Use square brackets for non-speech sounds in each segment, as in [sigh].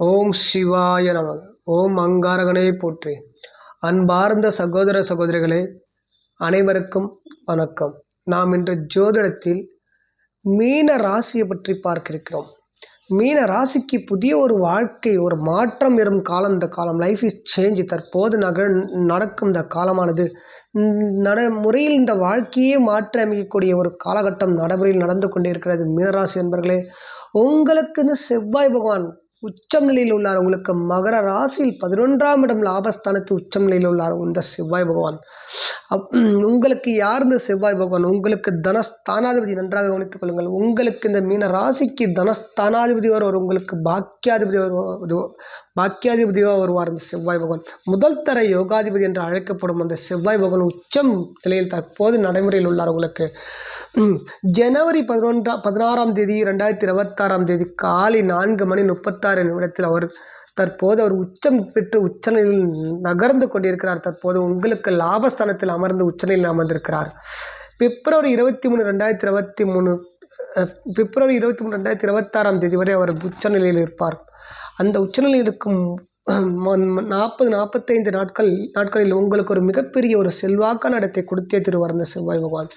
ஓம் சிவாய நம ஓம் அங்காரகனே போற்றி. அன்பார்ந்த சகோதர சகோதரிகளே அனைவருக்கும் வணக்கம். நாம் இன்று ஜோதிடத்தில் மீன ராசியை பற்றி பார்க்க இருக்கிறோம் மீன ராசிக்கு புதிய ஒரு வாழ்க்கை ஒரு மாற்றம் வரும் காலம். இந்த காலம் லைஃப் இஸ் சேஞ்ச் தற்போது நக நடக்கும் இந்த காலமானது நடைமுறையில் இந்த வாழ்க்கையே மாற்றி அமைக்கக்கூடிய ஒரு காலகட்டம் நடைமுறையில் நடந்து கொண்டிருக்கிறது. மீனராசி என்பர்களே உங்களுக்குன்னு செவ்வாய் பகவான் உச்சம் நிலையில் உள்ளார். உங்களுக்கு மகர ராசியில் பதினொன்றாம் இடம் லாபஸ்தானத்து உச்சம் நிலையில் உள்ளார். இந்த செவ்வாய் பகவான். அப் உங்களுக்கு யார் இந்த செவ்வாய் பகவான்? உங்களுக்கு தனஸ்தானாதிபதி நன்றாக கவனித்துக் கொள்ளுங்கள். உங்களுக்கு இந்த மீன ராசிக்கு தனஸ்தானாதிபதி வருவார். உங்களுக்கு பாக்கியாதிபதி வருவார் பாக்கியாதிபதியாக வருவார் இந்த செவ்வாய் பகவான். முதல் தர யோகாதிபதி என்று அழைக்கப்படும் அந்த செவ்வாய் பகவான் உச்சம் நிலையில் தற்போது நடைமுறையில் உள்ளார் உங்களுக்கு. ஜனவரி பதினொன்றா பதினாறாம் தேதி ரெண்டாயிரத்தி இருபத்தாறாம் தேதி காலை நான்கு மணி முப்பத்தாறு நிமிடத்தில் அவர் தற்போது அவர் உச்சம் பெற்று உச்சநிலையில் நகர்ந்து கொண்டிருக்கிறார். தற்போது உங்களுக்கு லாபஸ்தானத்தில் அமர்ந்து உச்சநிலையில் அமர்ந்திருக்கிறார். பிப்ரவரி இருபத்தி மூணு ரெண்டாயிரத்தி இருபத்தி மூணு பிப்ரவரி இருபத்தி மூணு ரெண்டாயிரத்தி இருபத்தாறாம் தேதி வரை அவர் உச்சநிலையில் இருப்பார். அந்த உச்சநிலையில் இருக்கும் நாற்பது நாற்பத்தைந்து நாட்கள் நாட்களில் உங்களுக்கு ஒரு மிகப்பெரிய ஒரு செல்வாக்கான இடத்தை கொடுத்தே திருவார் அந்த செவ்வாய் பகவான்.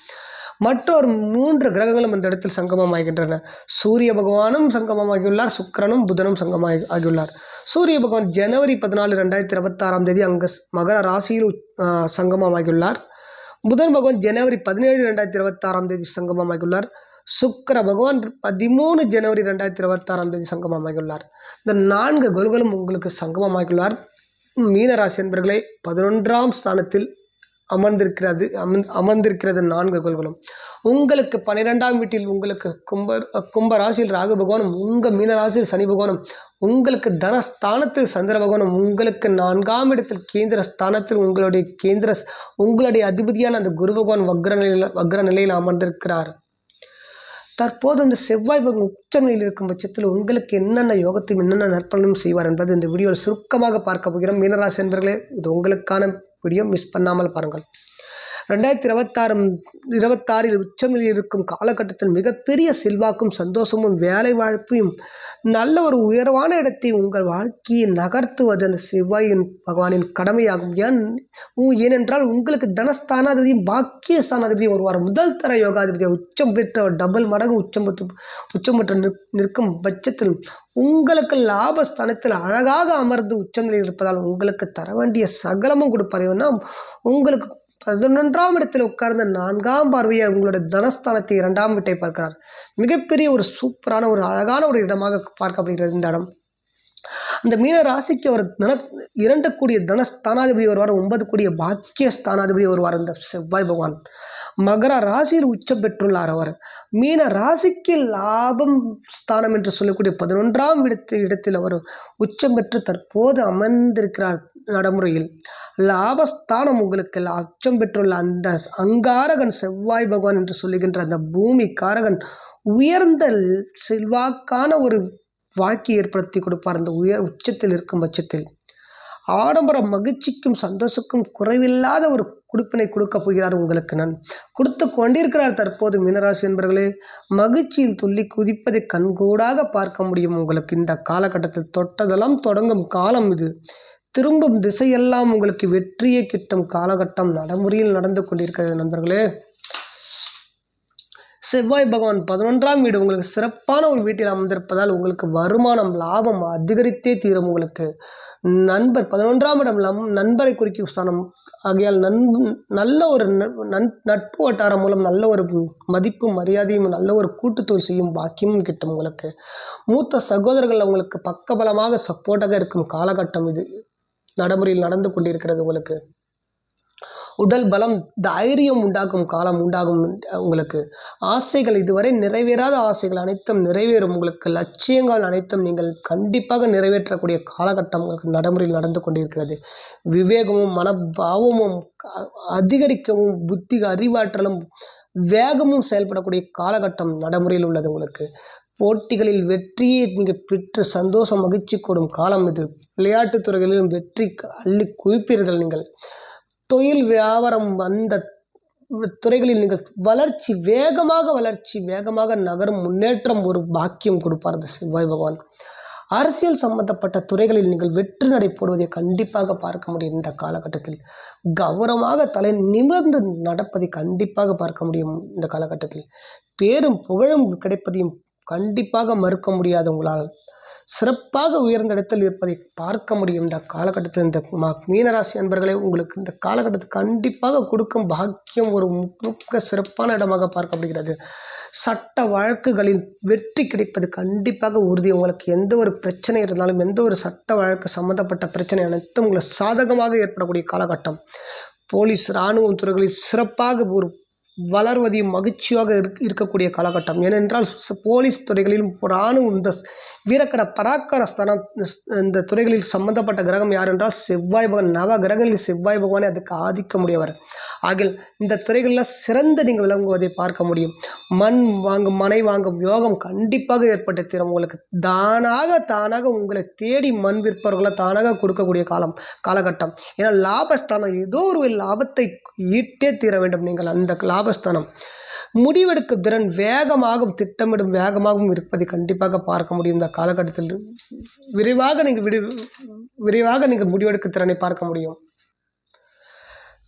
மற்றொரு மூன்று கிரகங்களும் அந்த இடத்தில் சங்கமமாகின்றன. சூரிய பகவானும் சங்கமமாகியுள்ளார் சுக்கரனும் புதனும் சங்கமாகி ஆகியுள்ளார். சூரிய பகவான் ஜனவரி பதினாலு ரெண்டாயிரத்தி இருபத்தாறாம் தேதி அங்கு மகர ராசியில் சங்கமமாகியுள்ளார். புதன் பகவான் ஜனவரி பதினேழு ரெண்டாயிரத்தி இருபத்தாறாம் தேதி சங்கமமாகியுள்ளார். சுக்கர பகவான் பதிமூணு ஜனவரி ரெண்டாயிரத்தி இருபத்தாறாம் தேதி சங்கமமாகியுள்ளார். இந்த நான்கு குருகளும் உங்களுக்கு சங்கமமாகியுள்ளார். மீனராசி என்பர்களை பதினொன்றாம் ஸ்தானத்தில் அமர்ந்திருக்கிறது அமர்ந்து அமர்ந்திருக்கிறது நான்கு கோள்களும். உங்களுக்கு பன்னிரெண்டாம் வீட்டில் உங்களுக்கு கும்ப கும்ப ராசியில் ராகு பகவானும் உங்கள் மீன ராசியில் சனி பகவானும் உங்களுக்கு தனஸ்தானத்தில் சந்திர பகவானும் உங்களுக்கு நான்காம் இடத்தில் கேந்திர ஸ்தானத்தில் உங்களுடைய கேந்திர உங்களுடைய அதிபதியான அந்த குரு பகவான் வக்ர நிலையில் வக்ர நிலையில் அமர்ந்திருக்கிறார். தற்போது அந்த செவ்வாய் பகவான் உச்ச இருக்கும் பட்சத்தில் உங்களுக்கு என்னென்ன யோகத்தையும் என்னென்ன நற்பலனும் செய்வார் என்பது இந்த வீடியோவில் சுருக்கமாக பார்க்க போகிறோம். மீனராசி என்பர்களே இது உங்களுக்கான வீடியோ. மிஸ் பண்ணாமல் பாருங்கள். ரெண்டாயிரத்தி இருபத்தாறு இருபத்தாறில் உச்சநிலையில் இருக்கும் காலகட்டத்தில் மிகப்பெரிய செல்வாக்கும் சந்தோஷமும் வேலை வாழ்ப்பையும் நல்ல ஒரு உயர்வான இடத்தை உங்கள் வாழ்க்கையை நகர்த்துவது அந்த செவ்வாயின் பகவானின் கடமையாகும். ஏன்? ஏனென்றால் உங்களுக்கு தனஸ்தானாதிபதியும் பாக்கிய ஸ்தானாதிபதியும் வருவார் முதல் தர யோகாதிபதியை உச்சம் பெற்ற டபுள் மடங்கு உச்சம் பெற்று உச்சம் பெற்று நிற்கும் பட்சத்தில் உங்களுக்கு லாபஸ்தானத்தில் அழகாக அமர்ந்து உச்சநிலையில் இருப்பதால் உங்களுக்கு தர வேண்டிய சகலமும் கொடுப்பார். உங்களுக்கு பதினொன்றாம் இடத்தில் உட்கார்ந்த நான்காம் பார்வையை உங்களுடைய தனஸ்தானத்தை இரண்டாம் வீட்டை பார்க்கிறார். மிகப்பெரிய ஒரு சூப்பரான ஒரு அழகான ஒரு இடமாக பார்க்கப்படுகிறது இந்த இடம். அந்த மீன ராசிக்கு அவர் தன இரண்டு கூடிய தனஸ்தானாதிபதி வருவார் ஒன்பது கூடிய பாக்கிய ஸ்தானாதிபதி வருவார் இந்த செவ்வாய் பகவான். மகர ராசியில் உச்சம் பெற்றுள்ளார் அவர். மீன ராசிக்கு லாபம் ஸ்தானம் என்று சொல்லக்கூடிய பதினொன்றாம் இடத்து இடத்தில் அவர் உச்சம் பெற்று தற்போது அமர்ந்திருக்கிறார் நடைமுறையில். லாபஸ்தானம் உங்களுக்கு அச்சம் பெற்றுள்ள அந்த அங்காரகன் செவ்வாய் பகவான் என்று சொல்லுகின்ற அந்த பூமி காரகன் உயர்ந்த செல்வாக்கான ஒரு வாழ்க்கை ஏற்படுத்தி கொடுப்பார் அந்த உயர் உச்சத்தில் இருக்கும் பட்சத்தில். ஆடம்பர மகிழ்ச்சிக்கும் சந்தோஷக்கும் குறைவில்லாத ஒரு குடிப்பினை கொடுக்க போகிறார் உங்களுக்கு நான். கொடுத்து கொண்டிருக்கிறார் தற்போது மீனராசி என்பர்களே மகிழ்ச்சியில் துள்ளி குதிப்பதை கண்கூடாக பார்க்க முடியும் உங்களுக்கு. இந்த காலகட்டத்தில் தொட்டதெல்லாம் தொடங்கும் காலம் இது. திரும்பும் திசையெல்லாம் உங்களுக்கு வெற்றியை கிட்டும் காலகட்டம். நடைமுறையில் நடந்து கொண்டிருக்கிறது நண்பர்களே. செவ்வாய் பகவான் பதினொன்றாம் வீடு உங்களுக்கு சிறப்பான ஒரு வீட்டில் அமர்ந்திருப்பதால் உங்களுக்கு வருமானம் லாபம் அதிகரித்தே தீரும் உங்களுக்கு. நண்பர் பதினொன்றாம் இடம் நம் நண்பரை குறிக்கும் ஸ்தானம். ஆகையால் நன் நல்ல ஒரு நன் நட்பு வட்டாரம் மூலம் நல்ல ஒரு மதிப்பும் மரியாதையும் நல்ல ஒரு கூட்டுத்தொழில் செய்யும் பாக்கியமும் கிட்டும் உங்களுக்கு. மூத்த சகோதரர்கள் உங்களுக்கு பக்கபலமாக சப்போர்ட்டாக இருக்கும் காலகட்டம் இது. நடைமுறையில் நடந்து கொண்டிருக்கிறது உங்களுக்கு. உடல் பலம் தைரியம் உண்டாக்கும் காலம் உண்டாகும் உங்களுக்கு ஆசைகள் இதுவரை நிறைவேறாத ஆசைகள் அனைத்தும் நிறைவேறும். உங்களுக்கு லட்சியங்கள் அனைத்தும் நீங்கள் கண்டிப்பாக நிறைவேற்றக்கூடிய காலகட்டம் உங்களுக்கு நடைமுறையில் நடந்து கொண்டிருக்கிறது. விவேகமும் மனபாவமும் அதிகரிக்கவும் புத்தி அறிவாற்றலும் வேகமும் செயல்படக்கூடிய காலகட்டம் நடைமுறையில் உள்ளது உங்களுக்கு. போட்டிகளில் வெற்றியை நீங்கள் பெற்று சந்தோஷம் மகிழ்ச்சி கூடும் காலம் இது. விளையாட்டுத் துறைகளிலும் வெற்றி அள்ளி குவிப்பீர்கள் நீங்கள். தொழில் வியாபாரம் அந்த துறைகளில் நீங்கள் வளர்ச்சி வேகமாக வளர்ச்சி வேகமாக நகரும் முன்னேற்றம் ஒரு பாக்கியம் கொடுப்பார் அந்த செவ்வாய் பகவான். அரசியல் சம்பந்தப்பட்ட துறைகளில் நீங்கள் வெற்றி நடை போடுவதை கண்டிப்பாக பார்க்க முடியும் இந்த காலகட்டத்தில். கௌரவமாக தலை நிமிர்ந்து நடப்பதை கண்டிப்பாக பார்க்க முடியும் இந்த காலகட்டத்தில். பேரும் புகழும் கிடைப்பதையும் கண்டிப்பாக மறுக்க முடியாது உங்களால் சிறப்பாக உயர்ந்த இடத்தில் இருப்பதை பார்க்க முடியும். இந்த காலகட்டத்தில் இந்த மீனராசி அன்பர்களே உங்களுக்கு இந்த காலகட்டத்துக்கு கண்டிப்பாக கொடுக்கும் பாக்கியம் ஒரு மிக சிறப்பான இடமாக பார்க்கப்படுகிறது. சட்ட வழக்குகளில் வெற்றி கிடைப்பது கண்டிப்பாக உறுதி. உங்களுக்கு எந்த ஒரு பிரச்சனை இருந்தாலும் எந்த ஒரு சட்ட வழக்கு சம்மந்தப்பட்ட பிரச்சனை அனைத்தும் உங்களை சாதகமாக ஏற்படக்கூடிய காலகட்டம். போலீஸ் இராணுவம் துறைகளில் சிறப்பாக ஒரு வளர்வதையும் மகிழ்ச்சியாக இருக் இருக்கக்கூடிய காலகட்டம். ஏனென்றால் போலீஸ் துறைகளிலும் இராணுவம் இந்த ஸ்- வீரக்கர பராக்கர ஸ்தானம் இந்த துறைகளில் சம்பந்தப்பட்ட கிரகம் யார் என்றால் செவ்வாய் பகவான் நவ கிரகங்களில் செவ்வாய் பகவானே அதுக்கு ஆதிக்கமுடையவர். ஆகில் இந்த துறைகளில் சிறந்து நீங்கள் விளங்குவதை பார்க்க முடியும். மண் வாங்கும் மனை வாங்கும் யோகம் கண்டிப்பாக ஏற்பட்டு தீரும். உங்களுக்கு தானாக தானாக உங்களை தேடி மண் விற்பவர்களை தானாக கொடுக்கக்கூடிய காலம் காலகட்டம். ஏன்னா லாபஸ்தானம் ஏதோ ஒரு லாபத்தை ஈட்டே தீர வேண்டும். நீங்கள் அந்த லாபஸ்தானம். முடிவெடுக்கும் திறன் வேகமாகவும் திட்டமிடும் வேகமாகவும் இருப்பதை கண்டிப்பாக பார்க்க முடியும். இந்த காலகட்டத்தில் விரைவாக நீங்கள் விடு விரைவாக நீங்கள் முடிவெடுக்கும் திறனை பார்க்க முடியும்.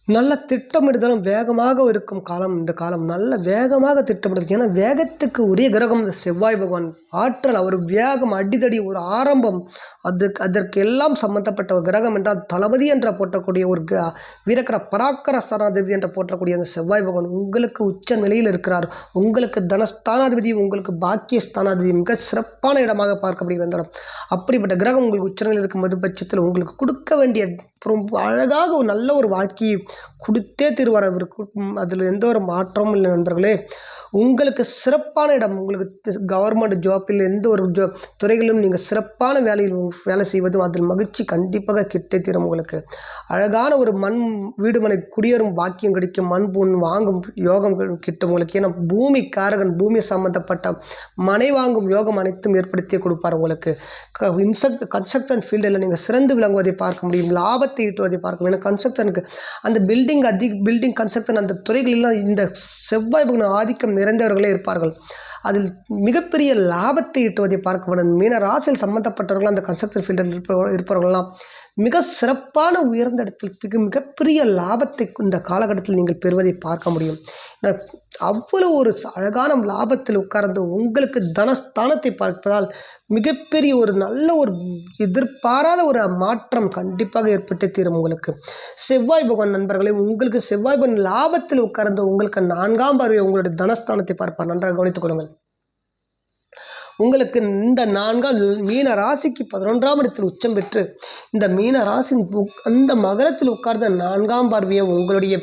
நல்ல திட்டமிடுதலும் வேகமாக இருக்கும் காலம் இந்த காலம் நல்ல வேகமாக திட்டமிடுது. ஏன்னா வேகத்துக்கு உரிய கிரகம் இந்த செவ்வாய் பகவான். ஆற்றல் அவர் வேகம் அடிதடி ஒரு ஆரம்பம். அதுக்கு அதற்கு எல்லாம் சம்பந்தப்பட்ட ஒரு கிரகம் என்றால் தளபதி என்ற போற்றக்கூடிய ஒரு க- வீரக்கர பராக்கர ஸ்தானாதிபதி என்ற போற்றக்கூடிய அந்த செவ்வாய் பகவான் உங்களுக்கு உச்ச நிலையில் இருக்கிறார். உங்களுக்கு தனஸ்தானாதிபதியும் உங்களுக்கு பாக்கிய ஸ்தானாதிபதி மிக சிறப்பான இடமாக பார்க்கப்படுகிற இடம். அப்படிப்பட்ட கிரகம் உங்களுக்கு உச்சநிலையில் இருக்கும் பட்சத்தில் உங்களுக்கு கொடுக்க வேண்டிய ரொம்ப அழகாக ஒரு நல்ல ஒரு வாக்கி கொடுத்தே திருவார் அவருக்கு அதில் எந்த ஒரு மாற்றமும் இல்லை நண்பர்களே. உங்களுக்கு சிறப்பான இடம் உங்களுக்கு கவர்மெண்ட் ஜாப்பில் எந்த ஒரு ஜோ துறைகளிலும் நீங்கள் சிறப்பான வேலையில் வேலை செய்வதும் அதில் மகிழ்ச்சி கண்டிப்பாக கிட்டே தீரும் உங்களுக்கு. அழகான ஒரு மண் வீடுமனை குடியேறும் பாக்கியம் கிடைக்கும் மண் பொன் வாங்கும் யோகம் கிட்ட கிட்டும் உங்களுக்கு. ஏன்னா பூமி காரகன் பூமி சம்பந்தப்பட்ட மனை வாங்கும் யோகம் அனைத்தும் ஏற்படுத்தி கொடுப்பார் உங்களுக்கு. இன்செக்ட் கன்ஸ்ட்ரக்ஷன் ஃபீல்டில் நீங்கள் சிறந்து விளங்குவதை பார்க்க முடியும் லாபத்தை ஈட்டுவதை பார்க்க முடியும். ஏன்னா கன்ஸ்ட்ரக்ஷனுக்கு அந்த பில்டிங் அதிக பில்டிங் கன்ஸ்ட்ரக்ஷன் அந்த துறைகளெல்லாம் இந்த செவ்வாய் பகவான் ஆதிக்கம் நிறைந்தவர்களே இருப்பார்கள். அதில் மிகப்பெரிய லாபத்தை ஈட்டுவதை பார்க்கப்படும் மீன ராசியில் சம்மந்தப்பட்டவர்கள் அந்த கன்ஸ்ட்ரக்ஷன் ஃபீல்டில் இருப்ப இருப்பவர்கள்லாம் மிக சிறப்பான உயர்ந்த இடத்தில் மிக மிகப்பெரிய லாபத்தை இந்த காலகட்டத்தில் நீங்கள் பெறுவதை பார்க்க முடியும். அவ்வளோ ஒரு அழகான லாபத்தில் உட்கார்ந்து உங்களுக்கு தனஸ்தானத்தை பார்ப்பதால் மிகப்பெரிய ஒரு நல்ல ஒரு எதிர்பாராத ஒரு மாற்றம் கண்டிப்பாக ஏற்பட்டு தீரும் உங்களுக்கு. செவ்வாய் பகவான் நண்பர்களே உங்களுக்கு செவ்வாய் பகவான் லாபத்தில் உட்கார்ந்து உங்களுக்கு நான்காம் பார்வை உங்களுடைய தனஸ்தானத்தை பார்ப்பார். நன்றாக கவனித்துக் கொள்ளுங்கள். உங்களுக்கு இந்த நான்காம் மீன ராசிக்கு பதினொன்றாம் இடத்தில் உச்சம் பெற்று இந்த மீன ராசி அந்த மகரத்தில் உட்கார்ந்த நான்காம் பார்வையை உங்களுடைய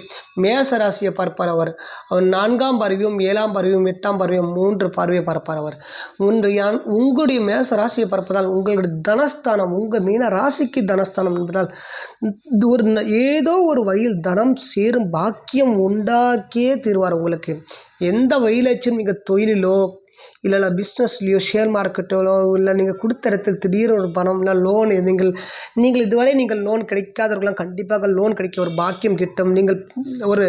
மேச ராசியை பார்ப்பார் அவர். அவர் நான்காம் பார்வையும் ஏழாம் பார்வையும் எட்டாம் பார்வையும் மூன்று பார்வையை பார்ப்பார் அவர். ஒன்று யான் உங்களுடைய மேச ராசியை பார்ப்பதால் உங்களுடைய தனஸ்தானம் உங்கள் மீன ராசிக்கு தனஸ்தானம் என்பதால் ஒரு ஏதோ ஒரு வகையில் தனம் சேரும் பாக்கியம் உண்டாக்கியே தீர்வார் உங்களுக்கு. எந்த வயலாச்சும் நீங்கள் தொழிலிலோ இல்லைனா பிஸ்னஸ்லையோ ஷேர் மார்க்கெட்டோ இல்லை நீங்கள் கொடுத்த இடத்துல திடீர் ஒரு பணம் இல்லை லோன் நீங்கள் நீங்கள் இதுவரை நீங்கள் லோன் கிடைக்காதவர்களாம் கண்டிப்பாக லோன் கிடைக்க ஒரு பாக்கியம் கிட்டும். நீங்கள் ஒரு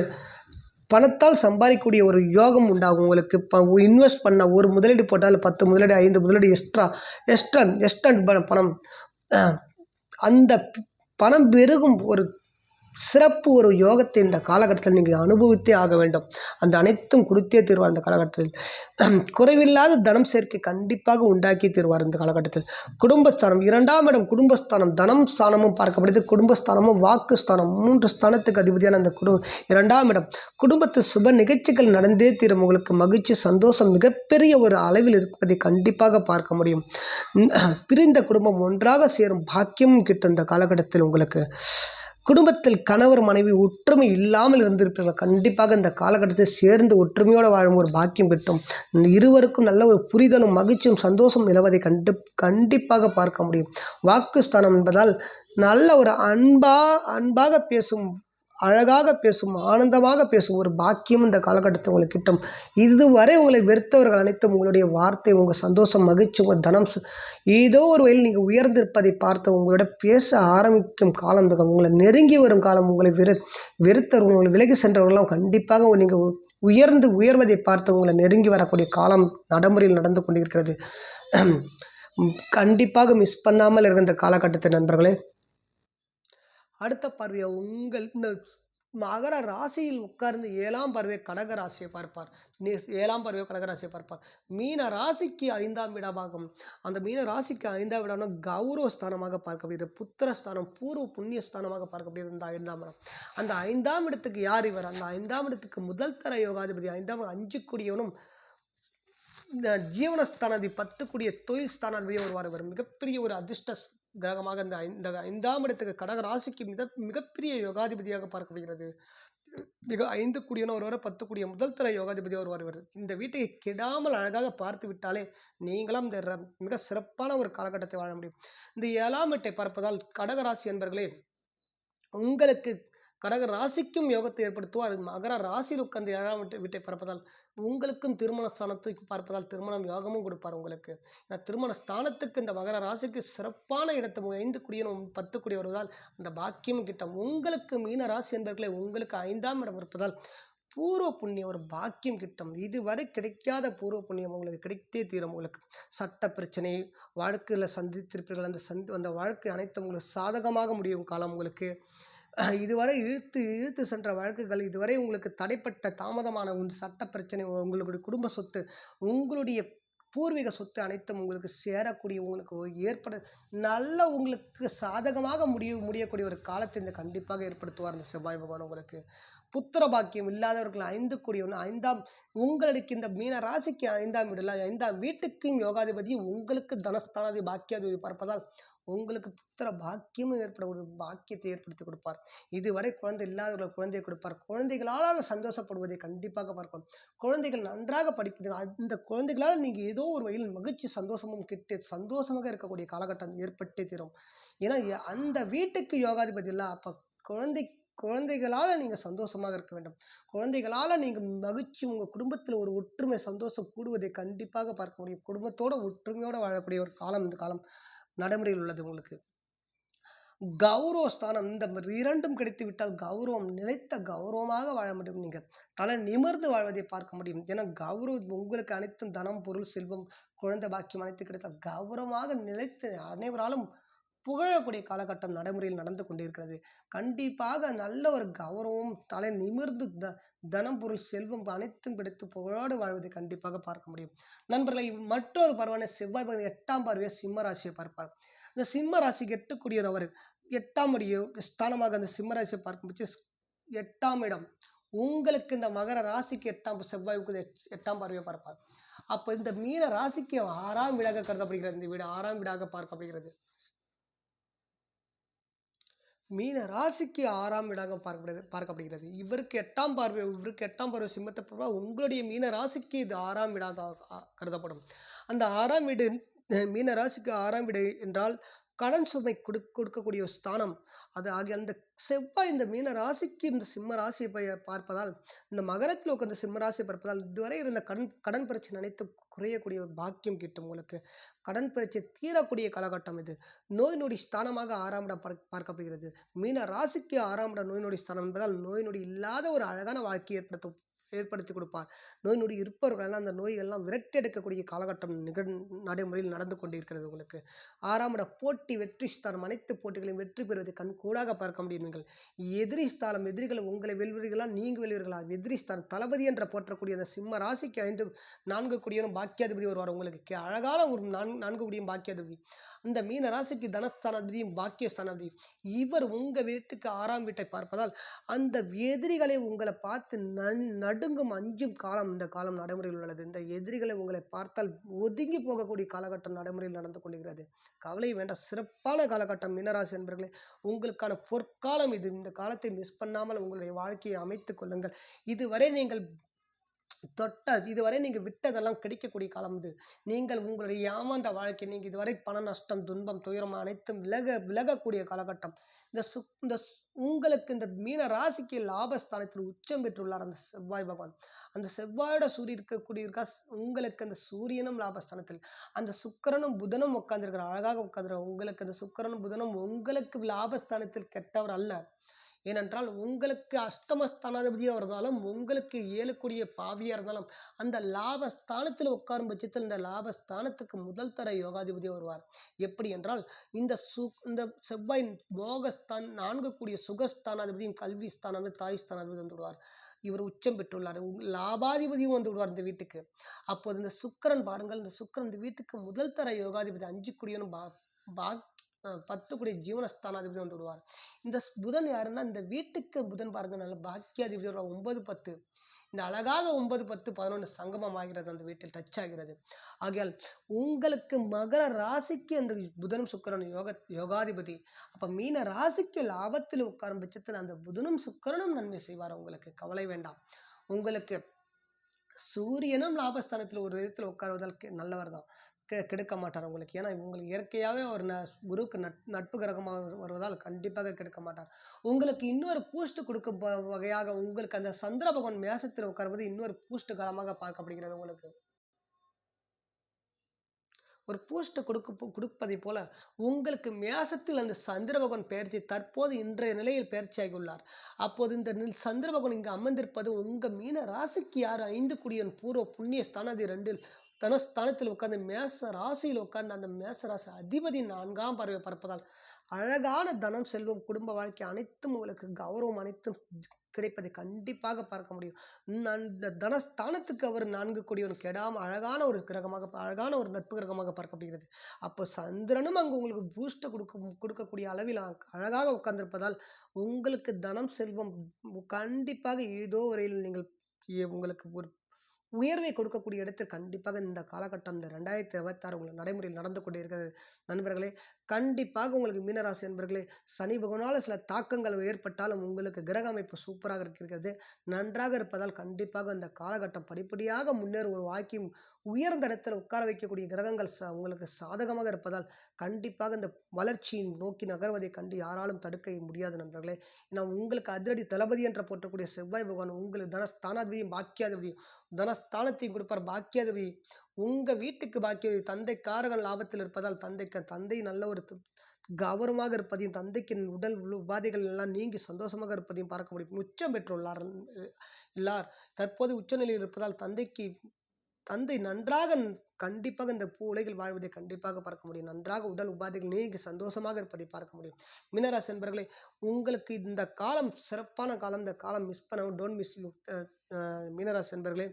பணத்தால் சம்பாதிக்கக்கூடிய ஒரு யோகம் உண்டாகும் உங்களுக்கு. இப்போ இன்வெஸ்ட் பண்ண ஒரு முதலீடு போட்டால் பத்து முதலீடு ஐந்து முதலீடு எக்ஸ்ட்ரா எக்ஸ்ட்ரா எக்ஸ்ட்ரா பணம். அந்த பணம் பெருகும் ஒரு சிறப்பு ஒரு யோகத்தை இந்த காலகட்டத்தில் நீங்கள் அனுபவித்தே ஆக வேண்டும். அந்த அனைத்தும் கொடுத்தே தீர்வார் இந்த காலகட்டத்தில். [clears throat] குறைவில்லாத தனம் சேர்க்கை கண்டிப்பாக உண்டாக்கி தீர்வார் இந்த காலகட்டத்தில். குடும்பஸ்தானம் இரண்டாம் இடம் குடும்பஸ்தானம். தனம் ஸ்தானமும் பார்க்கப்படுது குடும்பஸ்தானமும் வாக்கு ஸ்தானம் மூன்று ஸ்தானத்துக்கு அதிபதியான அந்த குடு இரண்டாம் இடம். குடும்பத்து சுப நிகழ்ச்சிகள் நடந்தே தீரும். உங்களுக்கு மகிழ்ச்சி சந்தோஷம் மிகப்பெரிய ஒரு அளவில் இருப்பதை கண்டிப்பாக பார்க்க முடியும். பிரிந்த குடும்பம் ஒன்றாக சேரும் பாக்கியமும் கிட்டும் இந்த காலகட்டத்தில் உங்களுக்கு. குடும்பத்தில் கணவர் மனைவி ஒற்றுமை இல்லாமல் இருந்திருப்பீர்கள் கண்டிப்பாக இந்த காலகட்டத்தை சேர்ந்து ஒற்றுமையோடு வாழும் ஒரு பாக்கியம் பெற்றும் இருவருக்கும் நல்ல ஒரு புரிதலும் மகிழ்ச்சியும் சந்தோஷம் நிலவதை கண்டு கண்டிப்பாக பார்க்க முடியும். வாக்குஸ்தானம் என்பதால் நல்ல ஒரு அன்பா அன்பாக பேசும் அழகாக பேசும் ஆனந்தமாக பேசும் ஒரு பாக்கியம் இந்த காலகட்டத்தில் உங்களுக்கு கிட்டும். இதுவரை உங்களை வெறுத்தவர்கள் அனைத்தும் உங்களுடைய வார்த்தை உங்கள் சந்தோஷம் மகிழ்ச்சி உங்கள் தனம் ஏதோ ஒரு வகையில் நீங்கள் உயர்ந்திருப்பதை பார்த்து உங்களோட பேச ஆரம்பிக்கும் காலம் உங்களை நெருங்கி வரும் காலம் உங்களை வெறு வெறுத்தவர்கள் உங்களை விலகி சென்றவர்கள்லாம் கண்டிப்பாக நீங்கள் உயர்ந்து உயர்வதை பார்த்து உங்களை நெருங்கி வரக்கூடிய காலம் நடைமுறையில் நடந்து கொண்டிருக்கிறது. [clears throat] கண்டிப்பாக மிஸ் பண்ணாமல் இருந்த இந்த காலகட்டத்தை நண்பர்களே அடுத்த பார்வையை உங்கள் இந்த மகர ராசியில் உட்கார்ந்து ஏழாம் பார்வை கடக ராசியை பார்ப்பார். நீ ஏழாம் பார்வை கடக ராசியை பார்ப்பார். மீன ராசிக்கு ஐந்தாம் இடமாகும். அந்த மீன ராசிக்கு ஐந்தாம் இடம்னா கௌரவ ஸ்தானமாக பார்க்கப்படுகிறது. புத்திரஸ்தானம் பூர்வ புண்ணிய ஸ்தானமாக பார்க்கப்படுகிறது. இந்த ஐந்தாம் இடம். அந்த ஐந்தாம் இடத்துக்கு யார் இவர்? அந்த ஐந்தாம் இடத்துக்கு முதல் தர யோகாதிபதி ஐந்தாம் இடம் அஞ்சு கூடியவனும் ஜீவனஸ்தானாதி பத்து கூடிய தொழில் ஸ்தானாதிபதி வருவார் இவர். மிகப்பெரிய ஒரு அதிர்ஷ்ட கிரகமாக இந்த இந்த ஐந்தாம் இடத்துக்கு கடக ராசிக்கு மிக மிகப்பெரிய யோகாதிபதியாக பார்க்கப்படுகிறது. மிக ஐந்து கூடியன ஒருவரை பத்து கூடிய முதல் தர யோகாதிபதி ஒருவர் இவர் இந்த வீட்டை கெடாமல் அழகாக பார்த்து விட்டாலே நீங்களும் இந்த மிக சிறப்பான ஒரு காலகட்டத்தை வாழ முடியும். இந்த ஏழாம் வீட்டை பார்ப்பதால் கடக ராசி என்பர்களே உங்களுக்கு கடக ராசிக்கும் யோகத்தை ஏற்படுத்துவார் மகர ராசியில் உட்கார்ந்து ஏழாம் வீட்டை வீட்டை பார்ப்பதால் உங்களுக்கும் திருமண ஸ்தானத்தை பார்ப்பதால் திருமணம் யோகமும் கொடுப்பார் உங்களுக்கு. ஏன்னா திருமண ஸ்தானத்துக்கு இந்த மகர ராசிக்கு சிறப்பான இடத்தை ஐந்து குடியனும் பத்து குடி வருவதால் அந்த பாக்கியம் கிட்டம் உங்களுக்கு மீன ராசி என்பர்களே உங்களுக்கு ஐந்தாம் இடம் இருப்பதால் பூர்வ புண்ணியம் ஒரு பாக்கியம் கிட்டும். இதுவரை கிடைக்காத பூர்வ புண்ணியம் உங்களுக்கு கிடைத்தே தீரும் உங்களுக்கு. சட்ட பிரச்சனை வாழ்க்கையில் சந்தித்திருப்பீர்கள் அந்த சந்தி அந்த வாழ்க்கை அனைத்தும் உங்களுக்கு சாதகமாக முடியும் காலம் உங்களுக்கு. இதுவரை இழுத்து இழுத்து சென்ற வழக்குகள் இதுவரை உங்களுக்கு தடைப்பட்ட தாமதமான உன் சட்ட பிரச்சனை உங்களுடைய குடும்ப சொத்து உங்களுடைய பூர்வீக சொத்து அனைத்தும் உங்களுக்கு சேரக்கூடிய உங்களுக்கு ஏற்பட நல்ல உங்களுக்கு சாதகமாக முடிய முடியக்கூடிய ஒரு காலத்தை இந்த கண்டிப்பாக ஏற்படுத்துவார் இந்த செவ்வாய் பகவான் உங்களுக்கு. புத்திர பாக்கியம் இல்லாதவர்கள் ஐந்து கூடியவன் ஐந்தாம் உங்களுக்கு இந்த மீன ராசிக்கு ஐந்தாம் வீடுல ஐந்தாம் வீட்டுக்கும் யோகாதிபதி உங்களுக்கு தனஸ்தானாதி பாக்கியாதிபதி பார்ப்பதால் உங்களுக்கு புத்திர பாக்கியமும் ஏற்பட ஒரு பாக்கியத்தை ஏற்படுத்தி கொடுப்பார். இதுவரை குழந்தை இல்லாதவர்கள் குழந்தையை கொடுப்பார். குழந்தைகளால் சந்தோஷப்படுவதை கண்டிப்பாக பார்க்கணும். குழந்தைகள் நன்றாக படிப்பது அந்த குழந்தைகளால் நீங்கள் ஏதோ ஒரு வகையில் மகிழ்ச்சி சந்தோஷமும் கிட்டு சந்தோஷமாக இருக்கக்கூடிய காலகட்டம் ஏற்பட்டே தீரும். ஏன்னா அந்த வீட்டுக்கு யோகாதிபதி இல்லை அப்போ குழந்தை குழந்தைகளால் நீங்கள் சந்தோஷமாக இருக்க வேண்டும். குழந்தைகளால் நீங்கள் மகிழ்ச்சி உங்கள் குடும்பத்தில் ஒரு ஒற்றுமை சந்தோஷம் கூடுவதை கண்டிப்பாக பார்க்க முடியும். குடும்பத்தோட ஒற்றுமையோடு வாழக்கூடிய ஒரு காலம் இந்த காலம். நடைமுறையில் உள்ளது உங்களுக்கு. கௌரவ ஸ்தானம் இந்த இரண்டும் கிடைத்து விட்டால் கௌரவம் நிலைத்த கௌரவமாக வாழ முடியும். நீங்கள் தலை நிமிர்ந்து வாழ்வதை பார்க்க முடியும். ஏன்னா கௌரவம் உங்களுக்கு அனைத்தும் தனம் பொருள் செல்வம் குழந்தை பாக்கியம் அனைத்து கிடைத்தால் கௌரவமாக நிலைத்து அனைவராலும் புகழக்கூடிய காலகட்டம் நடைமுறையில் நடந்து கொண்டிருக்கிறது. கண்டிப்பாக நல்ல ஒரு கௌரவம் தலை நிமிர்ந்து த தனம் பொருள் செல்வம் அனைத்தும் கிடைத்து புகழோடு வாழ்வதை கண்டிப்பாக பார்க்க முடியும். நண்பர்களை மற்றொரு பருவான செவ்வாய் பகவான் எட்டாம் பார்வையை சிம்ம ராசியை பார்ப்பார். இந்த சிம்ம ராசிக்கு எட்டக்கூடிய அவர். எட்டாம் அடியோ ஸ்தானமாக அந்த சிம்ம ராசியை பார்க்கும்போது எட்டாம் இடம். உங்களுக்கு இந்த மகர ராசிக்கு எட்டாம் செவ்வாய்க்கு எட்டாம் பார்வையை பார்ப்பார். அப்போ இந்த மீன ராசிக்கு ஆறாம் வீடாக கருதப்படுகிறது. இந்த வீடு ஆறாம் வீடாக பார்க்கப்படுகிறது. மீன ராசிக்கு ஆறாம் வீடாக பார்க்கப்படுகிறது பார்க்கப்படுகிறது. இவருக்கு எட்டாம் பார்வை இவருக்கு எட்டாம் பார்வை சிம்மத்தை பார்ப்பா உங்களுடைய மீன ராசிக்கு இது ஆறாம் வீடாக கருதப்படும். அந்த ஆறாம் வீடு மீன ராசிக்கு ஆறாம் வீடு என்றால் கடன் சுமை கொடு கொடுக்கக்கூடிய ஒரு ஸ்தானம். அது ஆகிய அந்த செவ்வாய் இந்த மீன ராசிக்கு இந்த சிம்ம ராசியை பார்ப்பதால் இந்த மகரத்தில் உட்கார்ந்த சிம்ம ராசியை பார்ப்பதால் இதுவரை இருந்த கடன் கடன் பிரச்சனை அனைத்து குறையக்கூடிய ஒரு பாக்கியம் கிட்டும் உங்களுக்கு. கடன் பிரச்சனை தீரக்கூடிய காலகட்டம் இது. நோய் நொடி ஸ்தானமாக ஆறாம் இடம் பார்க்கப்படுகிறது. மீன ராசிக்கு ஆறாம் இடம் நோய் நொடி ஸ்தானம் என்பதால் நோய் நொடி இல்லாத ஒரு அழகான வாழ்க்கையை ஏற்படுத்தும். ஏற்படுத்தி கொடுப்பார். நோய் நொடி இருப்பவர்களெல்லாம் அந்த நோய்கள்லாம் விரட்டி எடுக்கக்கூடிய காலகட்டம் நிகழ் நடைமுறையில் நடந்து கொண்டிருக்கிறது உங்களுக்கு. ஆறாம் இட போட்டி வெற்றி ஸ்தானம் அனைத்து போட்டிகளையும் வெற்றி பெறுவதை கண் கூடாக பார்க்க முடியும் நீங்கள். எதிரி ஸ்தானம் எதிரிகள் உங்களை வெல்வீர்களா? நீங்கள் வெல்வீர்களா? எதிரி ஸ்தானம் தளபதி என்ற போற்றக்கூடிய அந்த சிம்ம ராசிக்கு ஐந்து நான்கு குடியும் பாக்கியாதிபதி வருவார் உங்களுக்கு. அழகான ஒரு நான்கு நான்கு குடியும் பாக்கியாதிபதி. அந்த மீன ராசிக்கு தனஸ்தானாதிபதியும் பாக்கியஸ்தானாதிபதியும் இவர் உங்கள் வீட்டுக்கு ஆறாம் வீட்டை பார்ப்பதால் அந்த எதிரிகளை உங்களை பார்த்து நன் நடுங்கும் அஞ்சும் காலம் இந்த காலம் நடைமுறையில் உள்ளது. இந்த எதிரிகளை உங்களை பார்த்தால் ஒதுங்கி போகக்கூடிய காலகட்டம் நடைமுறையில் நடந்து கொண்டிருக்கிறது. கவலை வேண்டாம். சிறப்பான காலகட்டம் மீனராசி என்பர்களே உங்களுக்கான பொற்காலம் இது. இந்த காலத்தை மிஸ் பண்ணாமல் உங்களுடைய வாழ்க்கையை அமைத்துக் கொள்ளுங்கள். இதுவரை நீங்கள் தொட்ட இதுவரை நீங்கள் விட்டதெல்லாம் கிடைக்கக்கூடிய காலம் இது. நீங்கள் உங்களுடைய ஏமாந்த வாழ்க்கை நீங்கள் இதுவரை பண நஷ்டம் துன்பம் துயரம் அனைத்தும் விலக விலகக்கூடிய காலகட்டம். இந்த சு இந்த உங்களுக்கு இந்த மீன ராசிக்கு லாபஸ்தானத்தில் உச்சம் பெற்றுள்ளார் அந்த செவ்வாய் பகவான். அந்த செவ்வாயோட சூரியன் இருக்கக்கூடிய இருக்கா? உங்களுக்கு அந்த சூரியனும் லாபஸ்தானத்தில். அந்த சுக்கரனும் புதனும் உட்காந்துருக்கிற அழகாக உட்காந்துருக்க உங்களுக்கு அந்த சுக்கரனும் புதனும் உங்களுக்கு லாபஸ்தானத்தில் கெட்டவர் அல்ல. ஏனென்றால் உங்களுக்கு அஷ்டமஸ்தானாதிபதியாக இருந்தாலும் உங்களுக்கு ஏழுக்கூடிய பாவியாக இருந்தாலும் அந்த லாபஸ்தானத்தில் உட்காரும் பட்சத்தில் இந்த லாபஸ்தானத்துக்கு முதல் தர யோகாதிபதி வருவார். எப்படி என்றால் இந்த சு இந்த செவ்வாய் போகஸ்தான் நான்கு கூடிய சுகஸ்தானாதிபதியும் கல்வி ஸ்தானாதிபதி தாய் ஸ்தானாதிபதி வந்து விடுவார். இவர் உச்சம் பெற்றுள்ளார். லாபாதிபதியும் வந்து விடுவார் இந்த வீட்டுக்கு. அப்போது இந்த சுக்கிரன் பாருங்கள் இந்த சுக்கிரன் இந்த வீட்டுக்கு முதல் தர யோகாதிபதி அஞ்சு குடியனும் பா பாக் பத்துக்குடி ஜீவனஸ்தானாதிபதி வந்து விடுவார். இந்த புதன் யாருன்னா இந்த வீட்டுக்கு புதன் பாருங்க நல்ல பாக்கியாதிபதி வருவார் ஒன்பது பத்து. இந்த அழகாக ஒன்பது பத்து பதினொன்று சங்கமம் ஆகிறது அந்த வீட்டில் டச் ஆகிறது. ஆகையால் உங்களுக்கு மகர ராசிக்கு அந்த புதனும் சுக்கரனும் யோக யோகாதிபதி. அப்போ மீன ராசிக்கு லாபத்தில் உட்காரும் பட்சத்தில் அந்த புதனும் சுக்கரனும் நன்மை செய்வார். உங்களுக்கு கவலை வேண்டாம். உங்களுக்கு சூரியனும் லாபஸ்தானத்தில் ஒரு விதத்தில் உட்காருவதற்கு நல்லவர் தான். கெடுக்க மாட்டார் உங்களுக்கு ஏன்னா உங்களுக்கு இயற்கையாகவே ஒரு ந குருவுக்கு நட் நட்பு கிரகமாக வருவதால் கண்டிப்பாக கெடுக்க மாட்டார். உங்களுக்கு இன்னொரு பூஸ்ட் கொடுக்கும் வகையாக உங்களுக்கு அந்த சந்திர பகவான் மேசத்தில் உட்காருவது இன்னொரு பூஸ்ட் காலமாக பார்க்கப்படுகிறது உங்களுக்கு? ஒரு பூஸ்ட் கொடுக்க கொடுப்பதை போல உங்களுக்கு மேசத்தில் அந்த சந்திர பகவான் பயிற்சி தற்போது இன்றைய நிலையில் பயிற்சியாகியுள்ளார் அப்போது இந்த சந்திர பகவான் இங்கு அமர்ந்திருப்பது உங்கள் மீன ராசிக்கு யார் ஐந்து குடியன் பூர்வ புண்ணிய ஸ்தானாதி ரெண்டில் தனஸ்தானத்தில் உட்கார்ந்து மேச ராசியில் உட்கார்ந்து அந்த மேச ராசி அதிபதி நான்காம் பறவை பறப்பதால் அழகான தனம் செல்வம் குடும்ப வாழ்க்கை அனைத்தும் உங்களுக்கு கௌரவம் அனைத்தும் கிடைப்பதை கண்டிப்பாக பார்க்க முடியும். நான் இந்த தனஸ்தானத்துக்கு அவர் நான்கு கொடியவன் கெடாமல் அழகான ஒரு கிரகமாக அழகான ஒரு நட்பு கிரகமாக பார்க்கப்படுகிறது. அப்போ சந்திரனும் அங்கு உங்களுக்கு பூஸ்ட்டை கொடுக்க கொடுக்கக்கூடிய அளவில் அழகாக உட்கார்ந்திருப்பதால் உங்களுக்கு தனம் செல்வம் கண்டிப்பாக ஏதோ வரையில் நீங்கள் உங்களுக்கு ஒரு உயர்வை கொடுக்கக்கூடிய இடத்தில் கண்டிப்பாக இந்த காலகட்டம் இந்த ரெண்டாயிரத்தி இருபத்தாறு உங்களுக்கு நடைமுறையில் நடந்து கொண்டு இருக்கிறது நண்பர்களே கண்டிப்பாக உங்களுக்கு மீனராசி நண்பர்களே சனி பகவானால் சில தாக்கங்கள் ஏற்பட்டாலும் உங்களுக்கு கிரக அமைப்பு சூப்பராக இருக்கிறது. நன்றாக இருப்பதால் கண்டிப்பாக இந்த காலகட்டம் படிப்படியாக முன்னேறும் ஒரு வாழ்க்கையும் உயர்ந்த இடத்துல உட்கார வைக்கக்கூடிய கிரகங்கள் ச உங்களுக்கு சாதகமாக இருப்பதால் கண்டிப்பாக இந்த வளர்ச்சியின் நோக்கி நகர்வதை கண்டு யாராலும் தடுக்க முடியாது நண்பர்களே. ஏன்னா உங்களுக்கு அதிரடி தளபதி என்ற போற்றக்கூடிய செவ்வாய் பகவான் உங்களுக்கு தனஸ்தானாதிபதியும் பாக்கியாதிபதியும் தனஸ்தானத்தையும் கொடுப்பார். பாக்கியாதிபதி உங்கள் வீட்டுக்கு பாக்கியாதிபதி தந்தை காரகன் லாபத்தில் இருப்பதால் தந்தைக்கு தந்தை நல்ல ஒரு கௌரவமாக இருப்பதையும் தந்தைக்கு உடல் உள்ள உபாதைகள் எல்லாம் நீங்கி சந்தோஷமாக இருப்பதையும் பார்க்க முடியும். உச்சம் பெற்றுள்ளார் எல்லார் தற்போது உச்சநிலையில் இருப்பதால் தந்தைக்கு தந்தை நன்றாக கண்டிப்பாக இந்த பூ உலகில் வாழ்வதை கண்டிப்பாக பார்க்க முடியும். நன்றாக உடல் உபாதைகள் நீங்கி சந்தோஷமாக இருப்பதை பார்க்க முடியும். மீனராசி என்பர்களே உங்களுக்கு இந்த காலம் சிறப்பான காலம் இந்த காலம் மிஸ் பண்ணவும் டோன்ட் மிஸ் மீனராசி என்பர்களே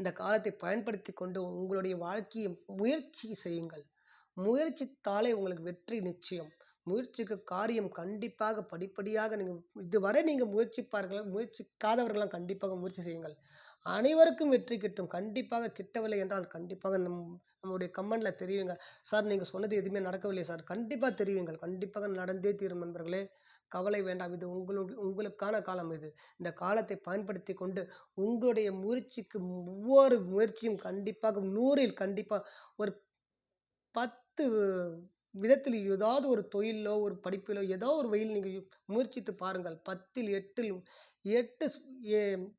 இந்த காலத்தை பயன்படுத்தி கொண்டு உங்களுடைய வாழ்க்கையை முயற்சி செய்யுங்கள். முயற்சித்தாலே உங்களுக்கு வெற்றி நிச்சயம். முயற்சிக்கு காரியம் கண்டிப்பாக படிப்படியாக நீங்கள் இதுவரை நீங்கள் முயற்சிப்பார்கள் முயற்சிக்காதவர்களாம் கண்டிப்பாக முயற்சி செய்யுங்கள். அனைவருக்கும் வெற்றி கிட்டும். கண்டிப்பாக கிட்டவில்லை என்றால் கண்டிப்பாக நம் நம்முடைய கமெண்டில் தெரிவிங்க. சார் நீங்கள் சொன்னது எதுவுமே நடக்கவில்லை சார். கண்டிப்பாக தெரிவிங்கள். கண்டிப்பாக நடந்தே தீரும் நண்பர்களே. கவலை வேண்டாம். இது உங்களுடைய உங்களுக்கான காலம் இது. இந்த காலத்தை பயன்படுத்தி கொண்டு உங்களுடைய முயற்சிக்கு ஒவ்வொரு முயற்சியும் கண்டிப்பாக நூறில் கண்டிப்பாக ஒரு பத்து விதத்தில் ஏதாவது ஒரு தொழிலோ ஒரு படிப்பிலோ ஏதோ ஒரு வழியில் நீங்கள் முயற்சித்து பாருங்கள். பத்தில் எட்டில் எட்டு ஸ்- ஏ-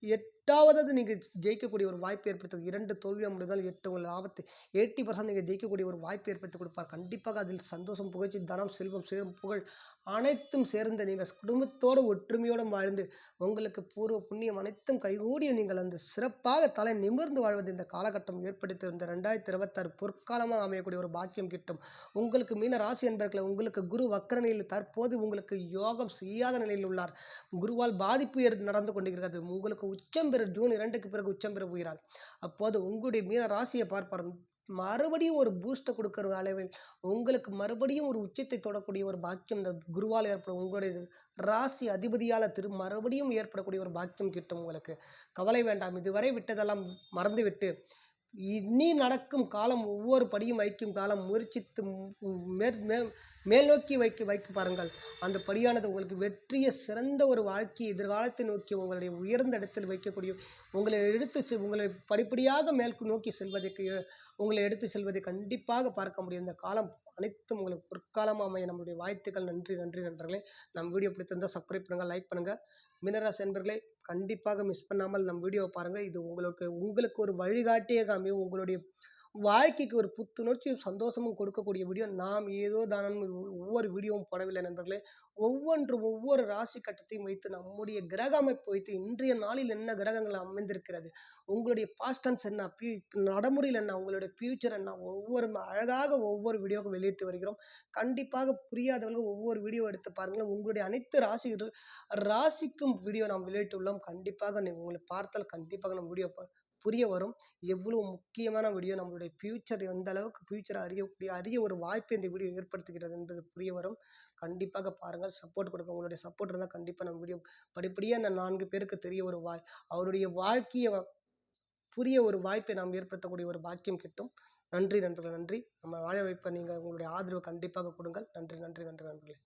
நீங்கள் ஜெயிக்கக்கூடிய ஒரு வாய்ப்பு ஏற்படுத்தும் இரண்டு தோல்வியாக முடிந்தால் எட்டு உங்கள் ஆபத்து. எயிட்டி பர்சன்ட் நீங்கள் ஜெயிக்கக்கூடிய ஒரு வாய்ப்பு ஏற்படுத்தி கொடுப்பார். கண்டிப்பாக அதில் சந்தோஷம் புகழ்ச்சி தனம் செல்வம் சேரும் புகழ் அனைத்தும் சேர்ந்து நீங்கள் குடும்பத்தோடு ஒற்றுமையோடு வாழ்ந்து உங்களுக்கு பூர்வ புண்ணியம் அனைத்தும் கைகூடிய நீங்கள் அந்த சிறப்பாக தலை நிமிர்ந்து வாழ்வது இந்த காலகட்டம் ஏற்படுத்தியிருந்த ரெண்டாயிரத்தி இருபத்தாறு பொற்காலமாக அமையக்கூடிய ஒரு பாக்கியம் கிட்டும். உங்களுக்கு மீன ராசி என்பர்களை உங்களுக்கு குரு வக்கரநிலையில் தற்போது உங்களுக்கு யோகம் செய்யாத நிலையில் உள்ளார். குருவால் பாதிப்பு ஏற் நடந்து கொண்டிருக்கிறது. உங்களுக்கு உச்சம் பெற ஜூன் இரண்டுக்கு பிறகு உச்சம் பெற போகிறார். அப்போது உங்களுடைய மீன ராசியை பார்ப்பார். மறுபடியும் ஒரு பூஸ்ட்டை கொடுக்குற அளவில் உங்களுக்கு மறுபடியும் ஒரு உச்சத்தை தொடக்கூடிய ஒரு பாக்கியம் இந்த குருவால் ஏற்படும். உங்களுடைய ராசி அதிபதியால் திரு மறுபடியும் ஏற்படக்கூடிய ஒரு பாக்கியம் கிட்டும் உங்களுக்கு. கவலை வேண்டாம். இதுவரை விட்டதெல்லாம் மறந்துவிட்டு இனி நடக்கும் காலம் ஒவ்வொரு படியும் வைக்கும் காலம். முயற்சித்து மேற் மேல் நோக்கி வைக்க வைக்க பாருங்கள். அந்த படியானது உங்களுக்கு வெற்றியை சிறந்த ஒரு வாழ்க்கையை எதிர்காலத்தை நோக்கி உங்களுடைய உயர்ந்த இடத்தில் வைக்கக்கூடிய உங்களை எடுத்து செ- உங்களை படிப்படியாக மேல் நோக்கி செல்வதற்கு உங்களை எடுத்து செல்வதை கண்டிப்பாக பார்க்க முடியும். இந்த காலம் அனைத்தும் உங்களுக்கு பொற்காலமாக அமைய நம்மளுடைய வாழ்த்துக்கள். நன்றி நன்றி நண்பர்களே. நம் வீடியோ பிடித்திருந்தால் சப்ஸ்கிரைப் பண்ணுங்கள் லைக் பண்ணுங்கள் மினராசி நண்பர்களே கண்டிப்பாக மிஸ் பண்ணாமல் நம் வீடியோவை பாருங்கள் இது உங்களுக்கு உங்களுக்கு ஒரு வழிகாட்டியாக அமையும் உங்களுடைய வாழ்க்கைக்கு ஒரு புத்துணர்ச்சியும் சந்தோஷமும் கொடுக்கக்கூடிய வீடியோ நாம் ஏதோ தானம் ஒவ்வொரு வீடியோவும் போடவில்லை நண்பர்களே. ஒவ்வொன்றும் ஒவ்வொரு ராசி கட்டத்தையும் வைத்து நம்முடைய கிரக அமைப்பு வைத்து இன்றைய நாளில் என்ன கிரகங்கள் அமைந்திருக்கிறது? உங்களுடைய பாஸ்டன்ஸ் என்ன? பியூ நடைமுறையில் என்ன? உங்களுடைய ஃபியூச்சர் என்ன? ஒவ்வொரு அழகாக ஒவ்வொரு வீடியோக்கும் வெளியிட்டு வருகிறோம். கண்டிப்பாக புரியாதவங்க ஒவ்வொரு வீடியோ எடுத்து பாருங்கள் உங்களுடைய அனைத்து ராசி ராசிக்கும் வீடியோ நாம் வெளியிட்டுள்ளோம். கண்டிப்பாக நீங்கள் உங்களை பார்த்தால் கண்டிப்பாக நம்ம வீடியோ புரிய வரும். எவ்வளோ முக்கியமான வீடியோ நம்மளுடைய ஃப்யூச்சர் எந்த அளவுக்கு ஃப்யூச்சரை அறியக்கூடிய அரிய ஒரு வாய்ப்பை இந்த வீடியோ ஏற்படுத்துகிறது என்பது புரிய வரும். கண்டிப்பாக பாருங்கள். சப்போர்ட் கொடுங்க உங்களுடைய சப்போர்ட் இருந்தால் கண்டிப்பாக நம்ம வீடியோ படிப்படியாக அந்த நான்கு பேருக்கு தெரிய ஒரு வாய் அவருடைய வாழ்க்கையை புரிய ஒரு வாய்ப்பை நாம் ஏற்படுத்தக்கூடிய ஒரு பாக்கியம் கிட்டும். நன்றி நண்பர்கள் நன்றி. நம்ம வாழ வைப்ப நீங்கள் உங்களுடைய ஆதரவு கண்டிப்பாக கொடுங்கள். நன்றி நன்றி நன்றி நண்பர்களே.